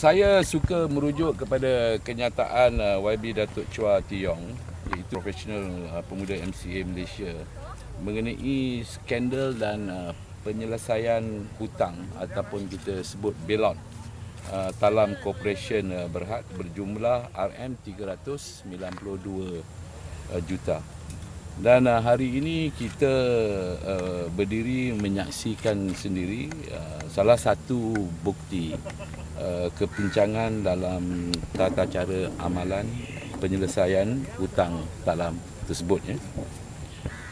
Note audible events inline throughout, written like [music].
saya suka merujuk kepada kenyataan uh, YB Datuk Chua Tiyong iaitu profesional uh, pemuda MCA Malaysia mengenai skandal dan uh, penyelesaian hutang ataupun kita sebut uh, Talam Corporation Berhad berjumlah RM392 uh, juta. Dan hari ini kita berdiri menyaksikan sendiri salah satu bukti uh, kepincangan dalam tata cara amalan penyelesaian hutang talam tersebut ya.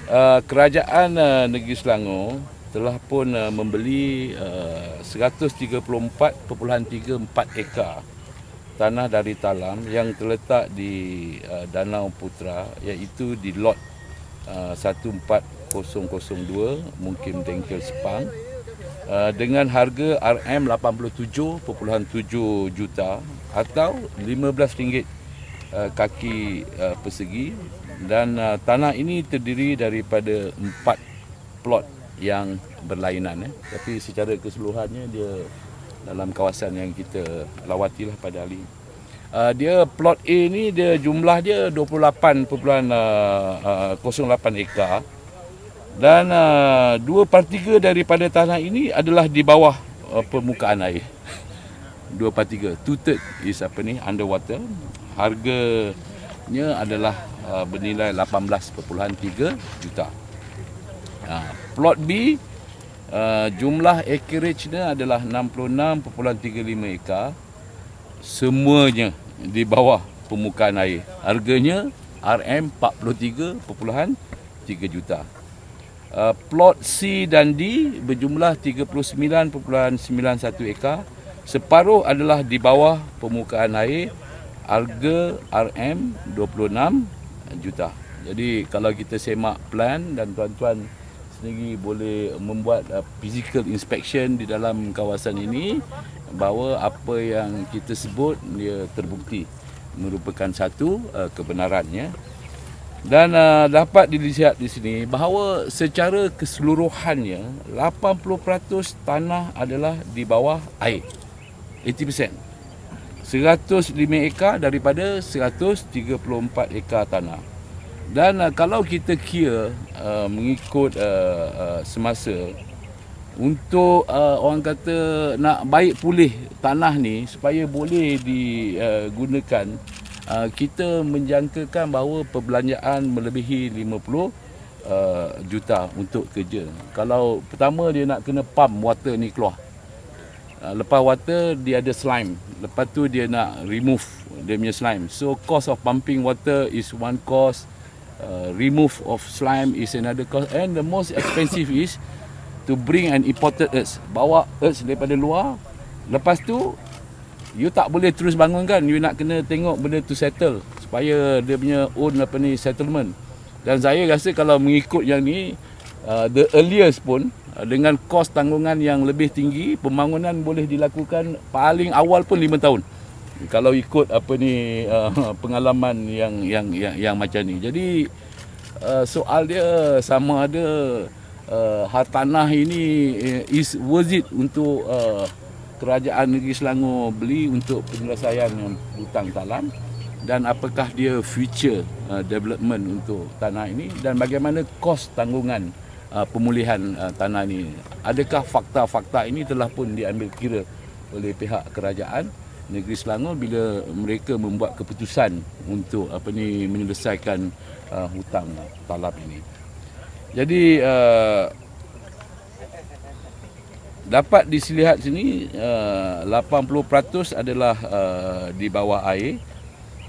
Uh, kerajaan uh, negeri Selangor telah pun membeli uh, 134.34 ekar tanah dari talam yang terletak di Danau Putra iaitu di lot uh, 14002 mungkin Dengkel Sepang uh, dengan harga RM87.7 juta atau RM15 uh, kaki uh, persegi dan uh, tanah ini terdiri daripada empat plot yang berlainan eh. tapi secara keseluruhannya dia dalam kawasan yang kita lawatilah pada hari ini. Uh, dia plot A ni dia jumlah dia 28.08 ekar dan uh, 2 per 3 daripada tanah ini adalah di bawah uh, permukaan air. 2 per 3. Two third is apa ni underwater. Harganya adalah uh, bernilai 18.3 juta. Uh, plot B uh, jumlah acreage dia adalah 66.35 ekar. Semuanya di bawah permukaan air. Harganya RM 43.3 juta. Uh, plot C dan D berjumlah 39.91 ekar. Separuh adalah di bawah permukaan air. Harga RM 26 juta. Jadi kalau kita semak plan dan tuan-tuan sendiri boleh membuat uh, physical inspection di dalam kawasan ini bahawa apa yang kita sebut dia terbukti merupakan satu uh, kebenarannya dan uh, dapat dilihat di sini bahawa secara keseluruhannya 80% tanah adalah di bawah air. 80% 105 ekar daripada 134 ekar tanah. Dan uh, kalau kita kira uh, mengikut uh, uh, semasa untuk uh, orang kata nak baik pulih tanah ni supaya boleh digunakan uh, kita menjangkakan bahawa perbelanjaan melebihi 50 uh, juta untuk kerja. Kalau pertama dia nak kena pump water ni keluar. Uh, lepas water dia ada slime. Lepas tu dia nak remove dia punya slime. So cost of pumping water is one cost uh, remove of slime is another cost and the most expensive is to bring an imported earth bawa earth daripada luar lepas tu you tak boleh terus bangunkan you nak kena tengok benda tu settle supaya dia punya own apa ni settlement. Dan saya rasa kalau mengikut yang ni uh, the earliest pun uh, dengan kos tanggungan yang lebih tinggi pembangunan boleh dilakukan paling awal pun 5 tahun. Kalau ikut apa ni uh, [laughs] pengalaman yang yang yang yang macam ni. Jadi uh, soal dia sama ada uh, hartanah ini uh, is worth it untuk uh, kerajaan negeri Selangor beli untuk penyelesaian hutang talam dan apakah dia future uh, development untuk tanah ini dan bagaimana kos tanggungan uh, pemulihan uh, tanah ini. Adakah fakta-fakta ini telah pun diambil kira oleh pihak kerajaan? negeri Selangor bila mereka membuat keputusan untuk apa ni menyelesaikan uh, hutang talab ini. Jadi uh, dapat dilihat sini uh, 80% adalah uh, di bawah air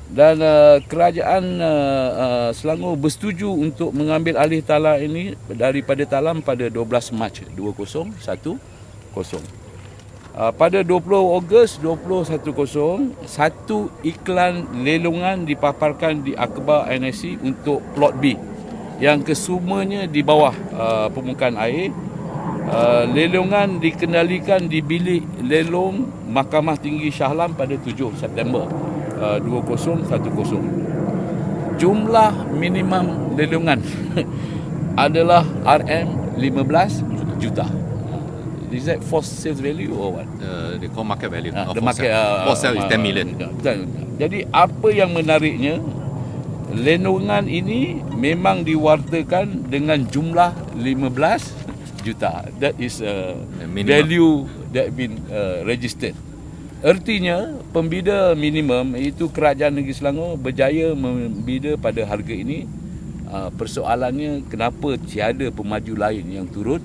dan uh, kerajaan uh, uh, Selangor bersetuju untuk mengambil alih talam ini daripada talam pada 12 Mac 2010. Uh, pada 20 Ogos 2010, satu iklan lelongan dipaparkan di akhbar NSC untuk plot B yang kesemuanya di bawah uh, permukaan air. Uh, lelongan dikendalikan di bilik lelong Mahkamah Tinggi Shah Alam pada 7 September uh, 2010. Jumlah minimum lelongan [laughs] adalah RM15 juta. is that for sales value or what? Uh, they call market value. Ah, Not the market sale. uh, for sale is uh, 10 million. uh. Jadi apa yang menariknya lenongan ini memang diwartakan dengan jumlah 15 juta. That is a The minimum. value that been uh, registered. Ertinya pembida minimum itu kerajaan negeri Selangor berjaya membida pada harga ini. Uh, persoalannya kenapa tiada pemaju lain yang turut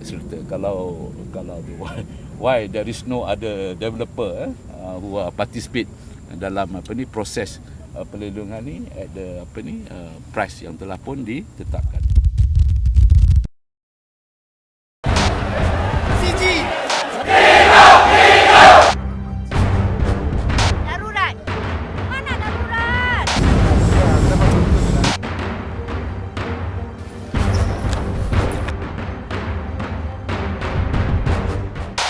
serta kalau kalau [laughs] why there is no other developer eh, uh, who are participate dalam apa ni proses uh, pelindungan ni at the apa ni uh, price yang telah pun ditetapkan.